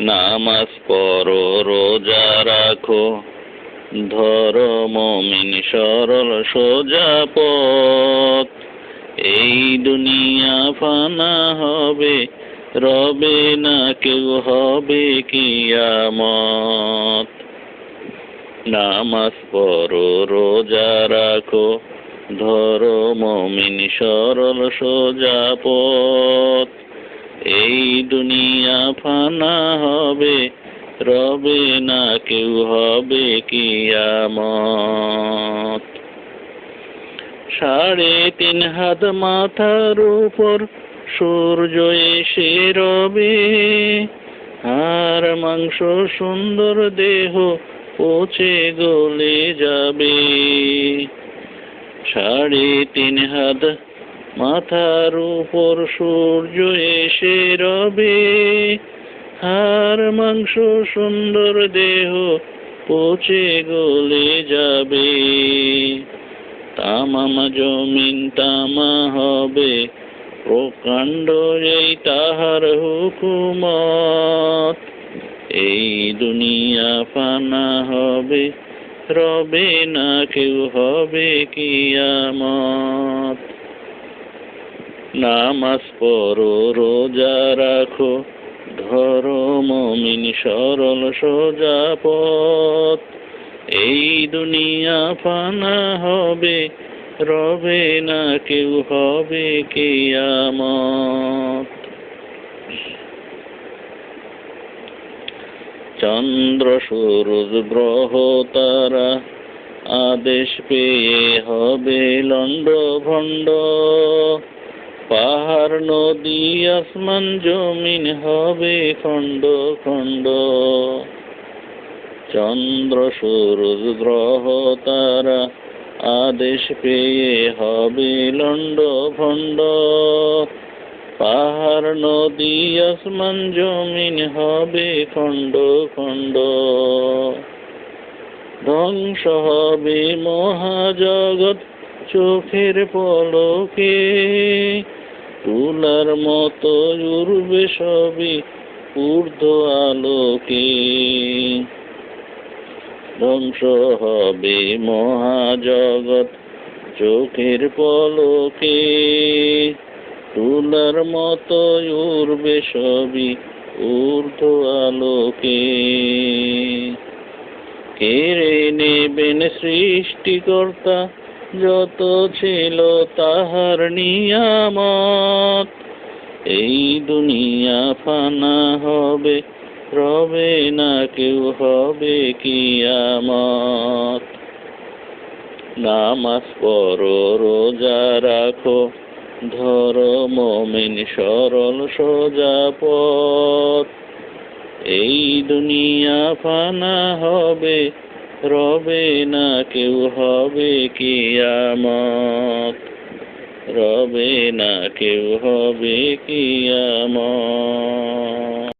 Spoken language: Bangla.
নামাজ পড়ো, রোজা রাখো। ধরো মমিন সরল সোজা পথ। এই দুনিয়া ফানা হবে, রবে না কেউ হবে কিয়ামত। নামাজ পড়ো, রোজা রাখো। ধরো মমিন সরল সোজা পথ। এই দুনিয়া ফানা হবে, রবে না কেউ হবে কিয়ামত। সাড়ে তিন হাত মাথার উপর সূর্য এসে রবে, আর মাংস সুন্দর দেহ পচে গলে যাবে। সাড়ে তিন হাত মাথার উপর সূর্য এসে রবে, হার মাংস সুন্দর দেহ পচে গলে যাবে। তামাম জমিন তামা হবে, প্রকাণ্ড এই তাহার হুকুমত। এই দুনিয়া ফানা হবে, রবে না কেউ হবে কিয়ামত। নামাজ পড়ো রোজা রাখো। ধরো মমিন সরল সোজা পথ। এই দুনিয়া ফানা হবে, রবে না কেউ হবে কিয়ামত। চন্দ্র, সূরজ, গ্রহ তারা আদেশ পেয়ে হবে লন্ড ভণ্ড পাহাড়, নদী, আসমান, জমিন হবে খণ্ড খণ্ড। চন্দ্র, সূরজ, গ্রহ তারা আদেশ পেয়ে হবে লন্ড ভণ্ড। পাহাড়, নদী, আসমান, জমিন হবে খণ্ড খণ্ড। ধ্বংস হবে মহাজগৎ চোখের পলকে। তুলার মতো উড়বে সবই ঊর্ধ্ব আলোকে। ধ্বংস হবে মহাজগৎ চোখের পলকে। তুলার মতো উড়বে সবই ঊর্ধ্ব আলোকে। কেড়ে নেবেন সৃষ্টিকর্তা যত ছিল তাহার নিয়ামত, এই দুনিয়া ফানা হবে, রবে না কেউ হবে কিয়ামত। নামাজ পড়ো, রোজা রাখো, ধরো মমিন সরল সোজা পথ। এই দুনিয়া ফানা হবে রবে না কেউ হবে কিয়ামত। রবে না কেউ হবে কিয়ামত।